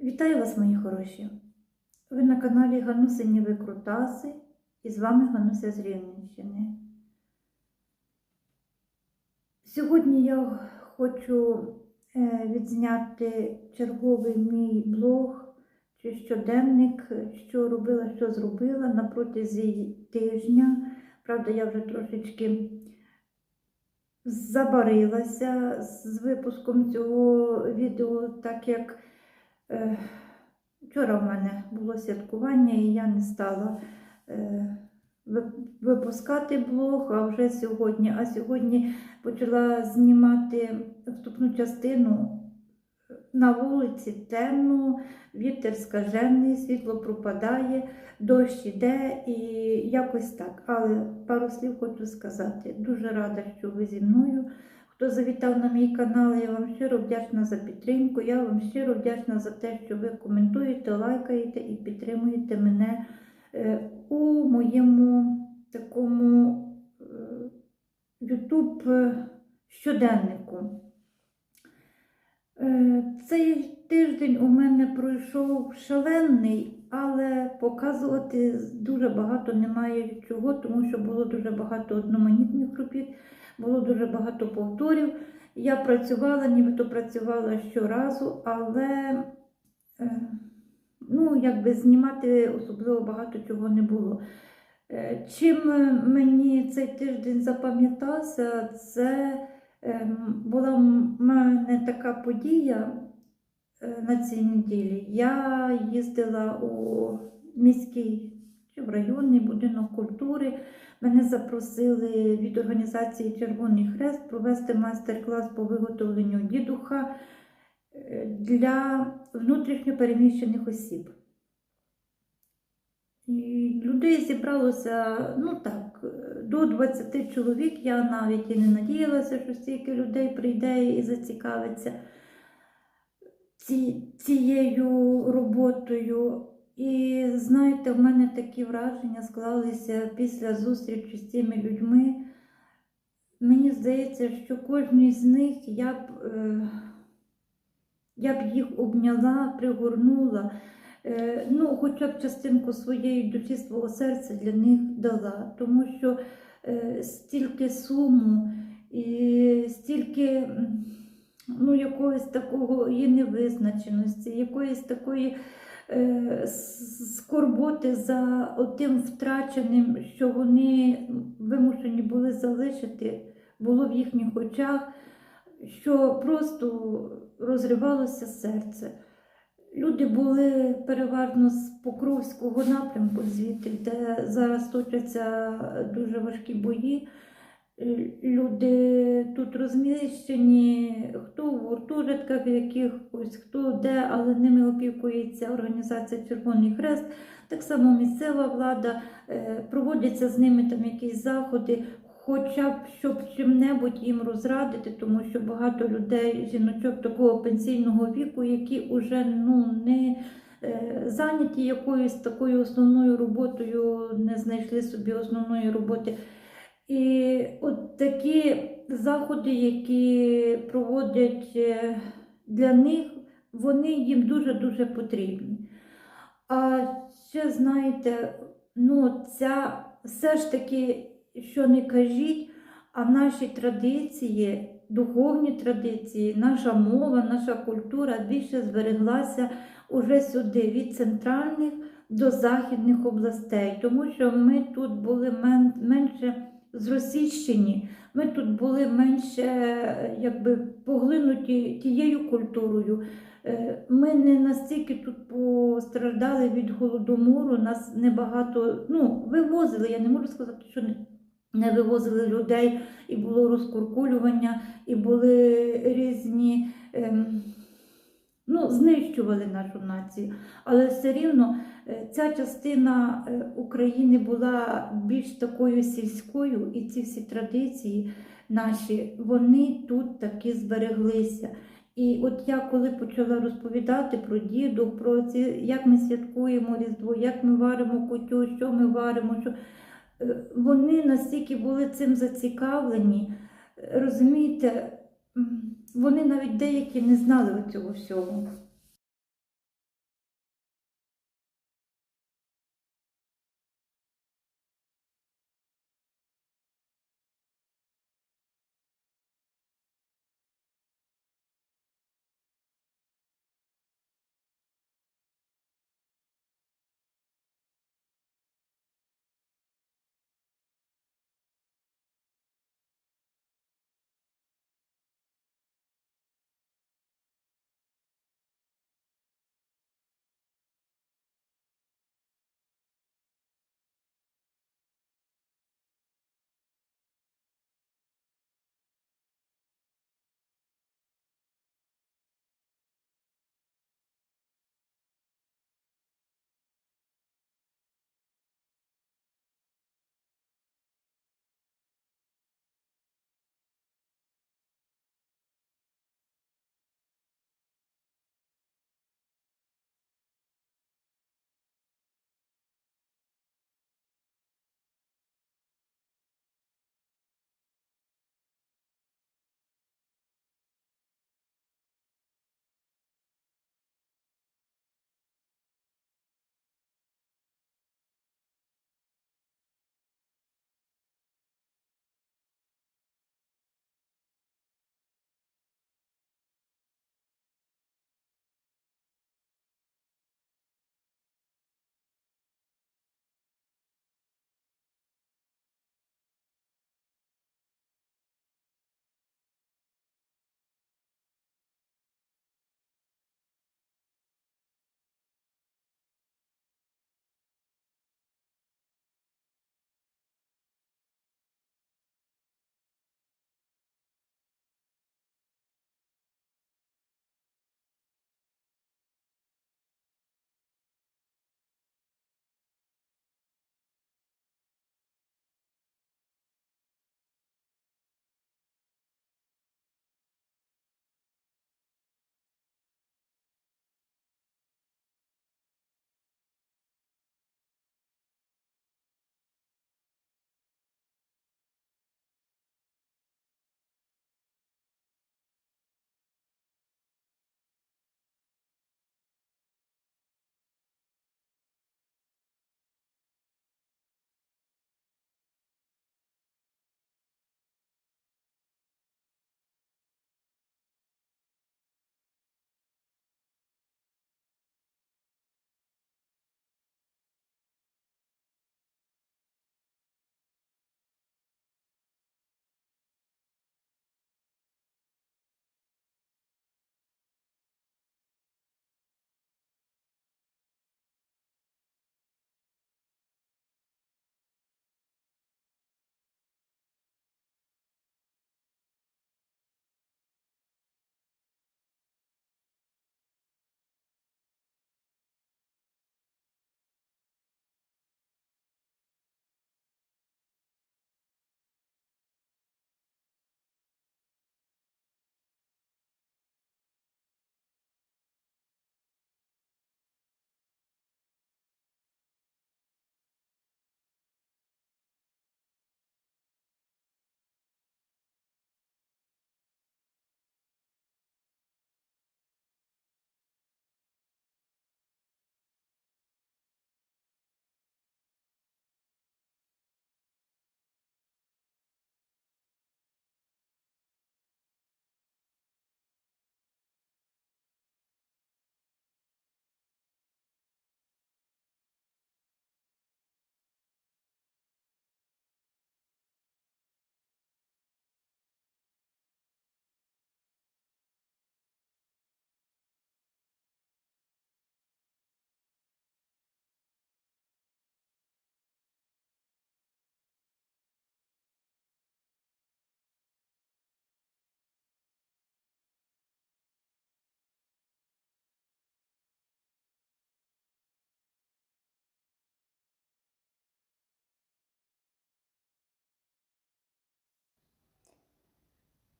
Вітаю вас, мої хороші! Ви на каналі Ганусині Викрутаси і з вами Гануся з Рівненщини. Сьогодні я хочу е, відзняти черговий мій блог чи щоденник, що робила, що зробила на протязі тижня. Правда, я вже трошечки забарилася з випуском цього відео, так як вчора в мене було святкування, і я не стала е, випускати блог, а вже сьогодні. А сьогодні почала знімати вступну частину на вулиці темно, вітер скажений, світло пропадає, дощ іде і якось так. Але пару слів хочу сказати. Дуже рада, що ви зі мною. Хто завітав на мій канал, я вам щиро вдячна за підтримку. Я вам щиро вдячна за те, що ви коментуєте, лайкаєте і підтримуєте мене е, у моєму такому е, YouTube е, щоденнику. Цей тиждень у мене пройшов шалений, але показувати дуже багато немає чого, тому що було дуже багато одноманітних робіт, було дуже багато повторів. Я працювала, нібито працювала щоразу, але е, ну, якби знімати особливо багато чого не було. Е, Чим мені цей тиждень запам'ятався, це ем, була в мене така подія е, на цій неділі. Я їздила у міський чи в районний будинок культури. Мене запросили від організації Червоний Хрест провести майстер-клас по виготовленню дідуха е, для внутрішньопереміщених осіб. І людей зібралося, ну так, до 20 чоловік. Я навіть і не надіялася, що стільки людей прийде і зацікавиться ці, цією роботою. І знаєте, в мене такі враження склалися після зустрічі з цими людьми. Мені здається, що кожній з них я б, е, я б їх обняла, пригорнула, е, ну, хоча б частинку своєї душі, свого серця для них дала. Тому що е, стільки суму і стільки ну, якогось такого і невизначеності, якоїсь такої скорботи за тим втраченим, що вони вимушені були залишити, було в їхніх очах, що просто розривалося серце. Люди були переважно з Покровського напрямку, звідти, де зараз точаться дуже важкі бої. Люди тут розміщені, хто в гуртожитках якихось, хто де, але ними опікується організація Червоний Хрест. Так само місцева влада, е, проводяться з ними там якісь заходи, хоча б щоб чим-небудь їм розрадити, тому що багато людей, жіночок такого пенсійного віку, які вже ну, не е, зайняті якоюсь такою основною роботою, не знайшли собі основної роботи. І от такі заходи, які проводять е, для них, вони їм дуже-дуже потрібні. А ще знаєте, ну, ця все ж таки, що не кажіть, а наші традиції, духовні традиції, наша мова, наша культура більше збереглася уже сюди, від центральних до західних областей, тому що ми тут були мен- менше зросійщені, ми тут були менше якби, поглинуті тією культурою. Е, Ми не настільки тут постраждали від голодомору, нас небагато ну, вивозили. Я не можу сказати, що не, не вивозили людей, і було розкуркулювання, і були різні. Ем, Ну, знищували нашу націю, але все рівно е, ця частина е, України була більш такою сільською, і ці всі традиції наші, вони тут таки збереглися. І от я коли почала розповідати про діду, про ці, як ми святкуємо Різдво, як ми варимо кутю, що ми варимо, що е, вони настільки були цим зацікавлені, розумієте, вони навіть деякі не знали цього всього.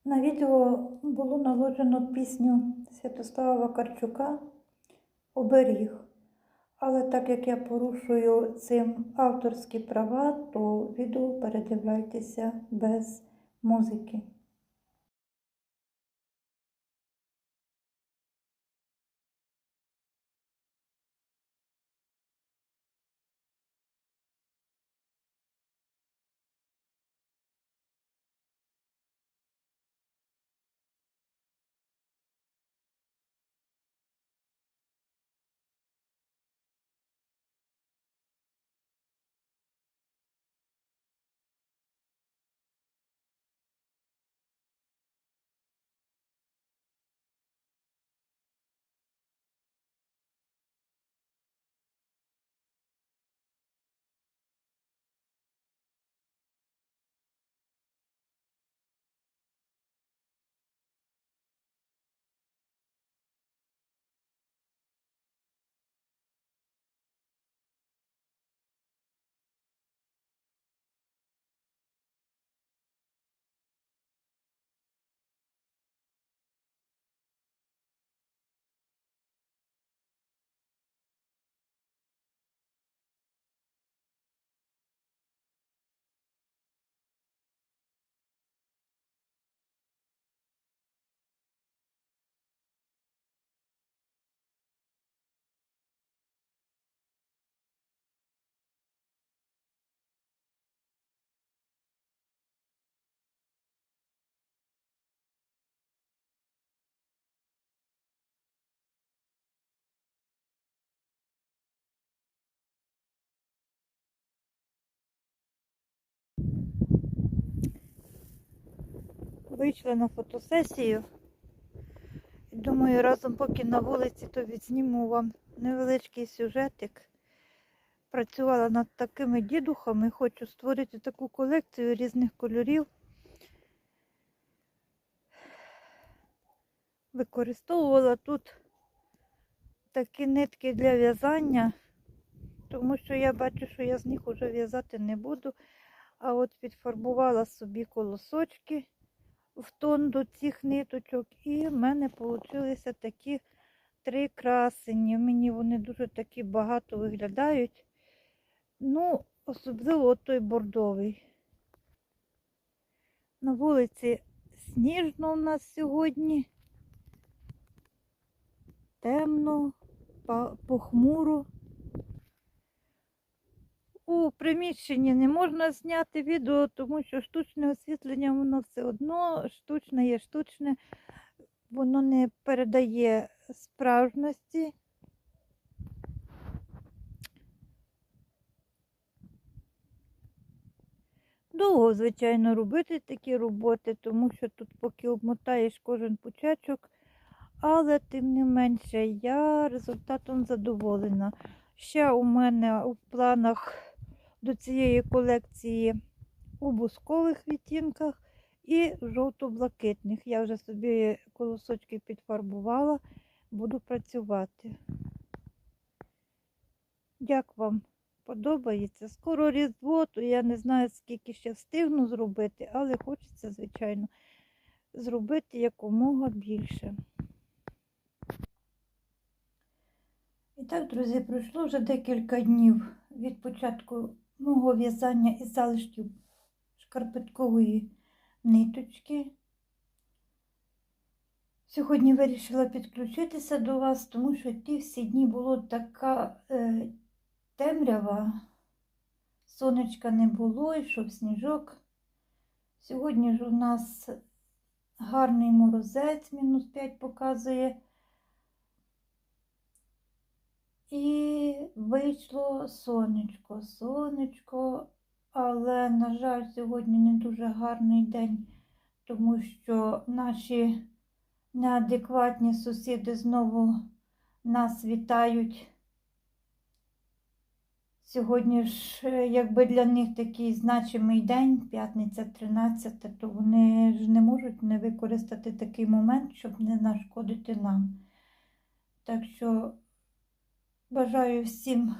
На відео було наложено пісню Святослава Вакарчука Оберіг. Але так як я порушую цим авторські права, то відео передивляйтеся без музики. Вийшла на фотосесію. Думаю, разом поки на вулиці, то відзніму вам невеличкий сюжетик. Працювала над такими дідухами, хочу створити таку колекцію різних кольорів. Використовувала тут такі нитки для в'язання, тому що я бачу, що я з них вже в'язати не буду. А от підфарбувала собі колосочки в тон до цих ниточок, і в мене вийшли такі три красені. Мені вони дуже такі багато виглядають. Ну, особливо той бордовий. На вулиці сніжно у нас сьогодні. Темно, похмуро. У приміщенні не можна зняти відео, тому що штучне освітлення, воно все одно штучне є штучне, воно не передає справжності. Довго, звичайно, робити такі роботи, тому що тут поки обмотаєш кожен пучачок, але тим не менше я результатом задоволена. Ще у мене у планах до цієї колекції у бускових відтінках і жовто-блакитних. Я вже собі колосочки підфарбувала, буду працювати. Як вам подобається? Скоро Різдво, то я не знаю, скільки ще встигну зробити, але хочеться, звичайно, зробити якомога більше. І так, друзі, пройшло вже декілька днів від початку мого в'язання із залишків шкарпеткової ниточки. Сьогодні вирішила підключитися до вас, тому що ті всі дні було така е, темрява, сонечка не було, йшов сніжок. Сьогодні ж у нас гарний морозець, мінус 5 показує. І вийшло сонечко, сонечко, але, на жаль, сьогодні не дуже гарний день, тому що наші неадекватні сусіди знову нас вітають. Сьогодні ж, е, якби для них такий значимий день, п'ятниця 13, то вони ж не можуть не використати такий момент, щоб не нашкодити нам. Так що Бажаю всім,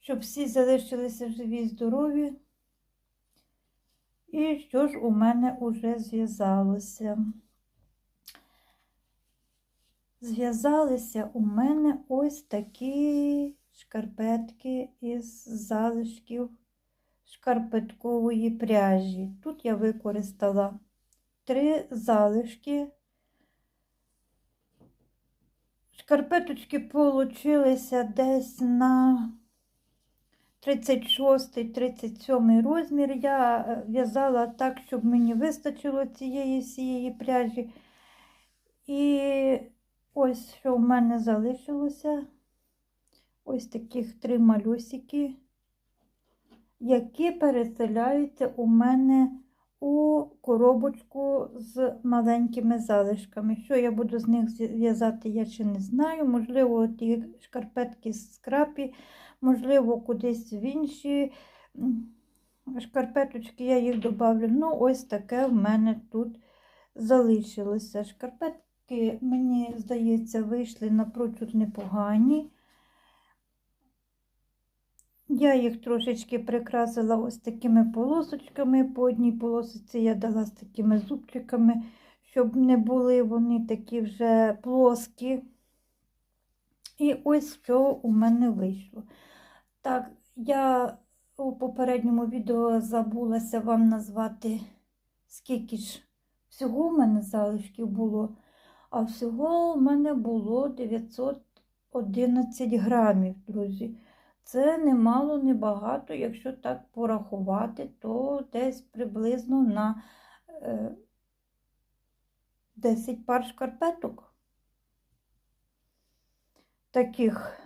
щоб всі залишилися живі і здорові. І що ж у мене уже зв'язалося? Зв'язалися у мене ось такі шкарпетки із залишків шкарпеткової пряжі. Тут я використала три залишки. Шкарпеточки получилися десь на 36-37 розмір. Я е, в'язала так, щоб мені вистачило цієї всієї пряжі. І ось що в мене залишилося. Ось таких три малюсики, які переселяються у мене у коробочку з маленькими залишками. Що я буду з них в'язати, я ще не знаю. Можливо, ті шкарпетки з скрапі, можливо, кудись в інші шкарпеточки я їх додавлю. Ну, ось таке в мене тут залишилося. Шкарпетки, мені здається, вийшли напрочуд непогані. Я їх трошечки прикрасила ось такими полосочками. По одній полосочці я дала з такими зубчиками, щоб не були вони такі вже плоскі. І ось що у мене вийшло. Так, я у попередньому відео забулася вам назвати, скільки ж всього в мене залишків було. А всього в мене було 911 грамів, друзі. Це немало, не багато, якщо так порахувати, то десь приблизно на е, 10 пар шкарпеток. Таких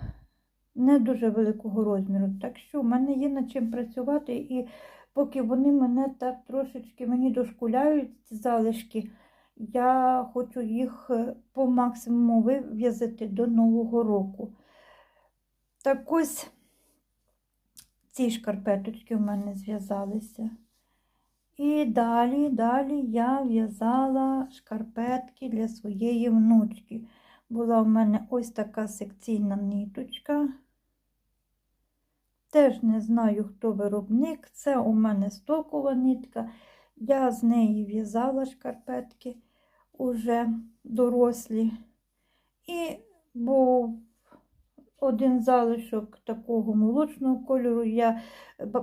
не дуже великого розміру. Так що в мене є над чим працювати, і поки вони мене так трошечки мені дошкуляють, ці залишки, я хочу їх е, по максимуму вив'язати до Нового року. Так ось ці шкарпеточки в мене зв'язалися. І далі, далі я в'язала шкарпетки для своєї внучки. Була в мене ось така секційна ниточка. Теж не знаю, хто виробник. Це у мене стокова нитка. Я з неї в'язала шкарпетки уже дорослі. І був один залишок такого молочного кольору. Я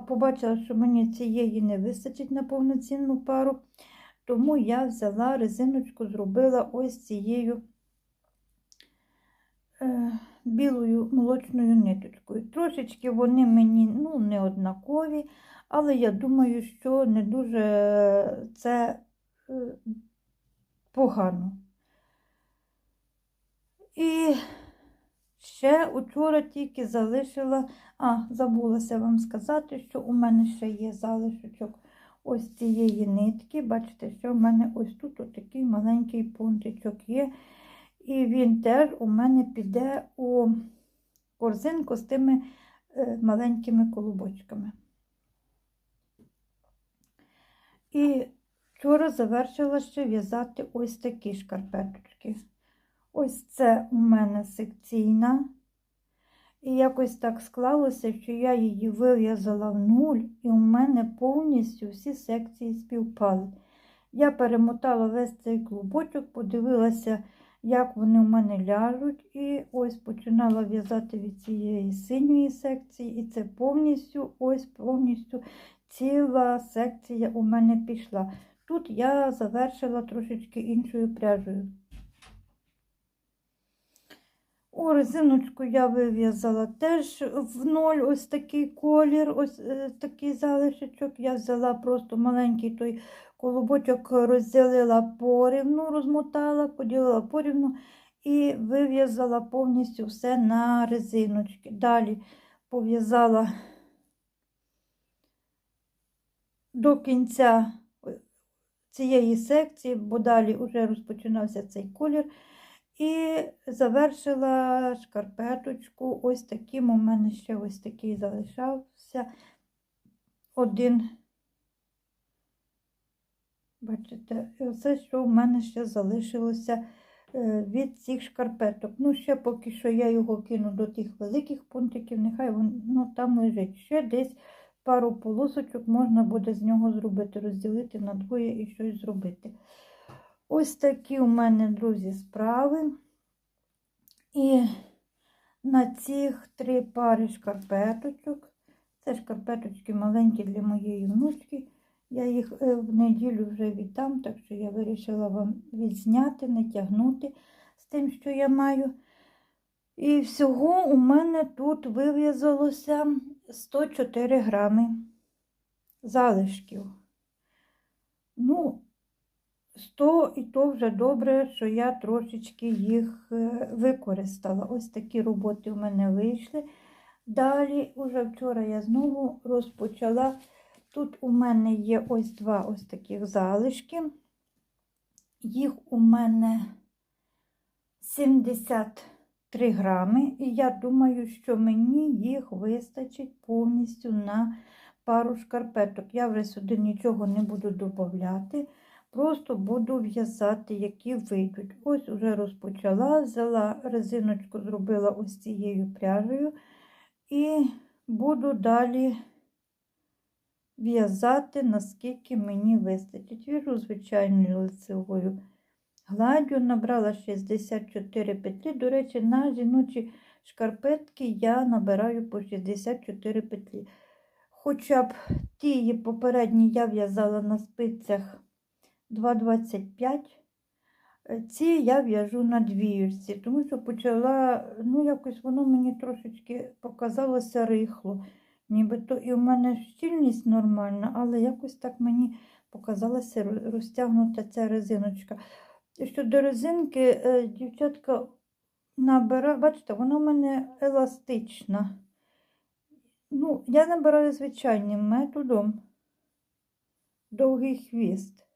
побачила, що мені цієї не вистачить на повноцінну пару, тому я взяла резиночку, зробила ось цією е, білою молочною ниточкою. Трошечки вони мені ну, не однакові, але я думаю, що не дуже це е, погано. І Ще учора тільки залишила, а, забулася вам сказати, що у мене ще є залишочок ось цієї нитки. Бачите, що в мене ось тут отакий маленький пунктичок є. І він теж у мене піде у корзинку з тими е, маленькими колобочками. І вчора завершила ще в'язати ось такі шкарпеточки. Ось це у мене секційна. І якось так склалося, що я її вив'язала в нуль, і у мене повністю всі секції співпали. Я перемотала весь цей клубочок, подивилася, як вони у мене ляжуть. І ось починала в'язати від цієї синьої секції, і це повністю ось повністю ціла секція у мене пішла. Тут я завершила трошечки іншою пряжею. У резиночку я вив'язала теж в ноль ось такий колір, ось е, такий залишечок. Я взяла просто маленький той колобочок, розділила порівну, розмотала, поділила порівну і вив'язала повністю все на резиночки. Далі пов'язала до кінця цієї секції, бо далі вже розпочинався цей колір. І завершила шкарпеточку. Ось таким у мене ще ось такий залишався один. Бачите, оце, що в мене ще залишилося е, від цих шкарпеток. Ну, ще поки що я його кину до тих великих пунктиків, нехай воно там лежить. Ще десь пару полосочок можна буде з нього зробити, розділити на двоє і щось зробити. Ось такі у мене, друзі, справи. І на цих три пари шкарпеточок. Це шкарпеточки маленькі для моєї внучки. Я їх е, в неділю вже віддам, так що я вирішила вам відзняти, не тягнути з тим, що я маю. І всього у мене тут вив'язалося 104 грами залишків. Ну, 100 і то вже добре, що я трошечки їх е, використала. Ось такі роботи у мене вийшли. Далі, уже вчора я знову розпочала. Тут у мене є ось два ось таких залишки. Їх у мене 73 грами, і я думаю, що мені їх вистачить повністю на пару шкарпеток. Я вже сюди нічого не буду додати, просто буду в'язати, які вийдуть. Ось уже розпочала, взяла резиночку, зробила ось цією пряжею, і буду далі в'язати, наскільки мені вистачить. В'яжу звичайною лицевою гладдю, набрала 64 петлі. До речі, на жіночі шкарпетки я набираю по 64 петлі. Хоча б ті попередні я в'язала на спицях 2,25. Ці я в'яжу на двірці, тому що почала, ну якось воно мені трошечки показалося рихло. Нібито і в мене щільність нормальна, але якось так мені показалася розтягнута ця резиночка. Щодо резинки, е, дівчатка набирає, бачите, вона в мене еластична. Ну, я набираю звичайним методом довгий хвіст.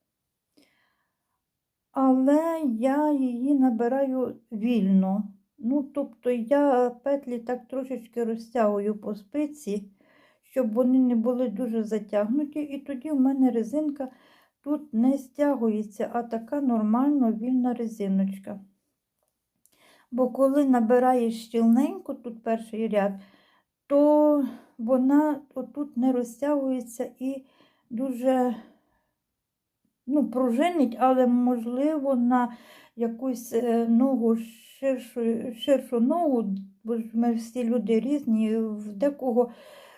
Але я її набираю вільно. Ну, тобто я петлі так трошечки розтягую по спиці, щоб вони не були дуже затягнуті, і тоді в мене резинка тут не стягується, а така нормально вільна резиночка. Бо коли набираєш щільненько, тут перший ряд, то вона тут не розтягується і дуже ну, пружинить, але, можливо, на якусь е, ногу ширшу, ширшу ногу, бо ж ми всі люди різні, в декого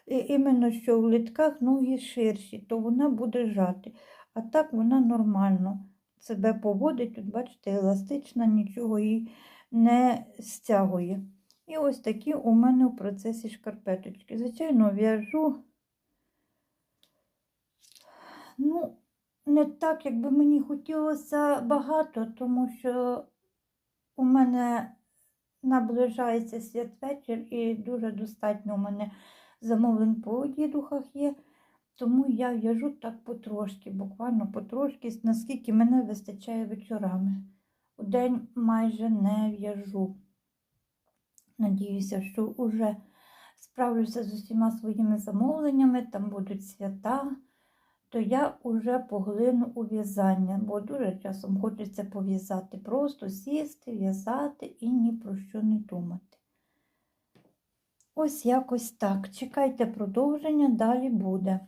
іменно що в литках ноги ширші, то вона буде жати. А так вона нормально себе поводить, тут, бачите, еластична, нічого їй не стягує. І ось такі у мене в процесі шкарпеточки. Звичайно, в'яжу, ну, не так, як би мені хотілося багато, тому що у мене наближається святвечір і дуже достатньо у мене замовлень по одідухах є. Тому я в'яжу так потрошки, буквально потрошки, наскільки мене вистачає вечорами. У день майже не в'яжу. Надіюся, що вже справлюся з усіма своїми замовленнями, там будуть свята, то я вже поглину у в'язання, бо дуже часом хочеться пов'язати, просто сісти, в'язати і ні про що не думати. Ось якось так. Чекайте продовження, далі буде.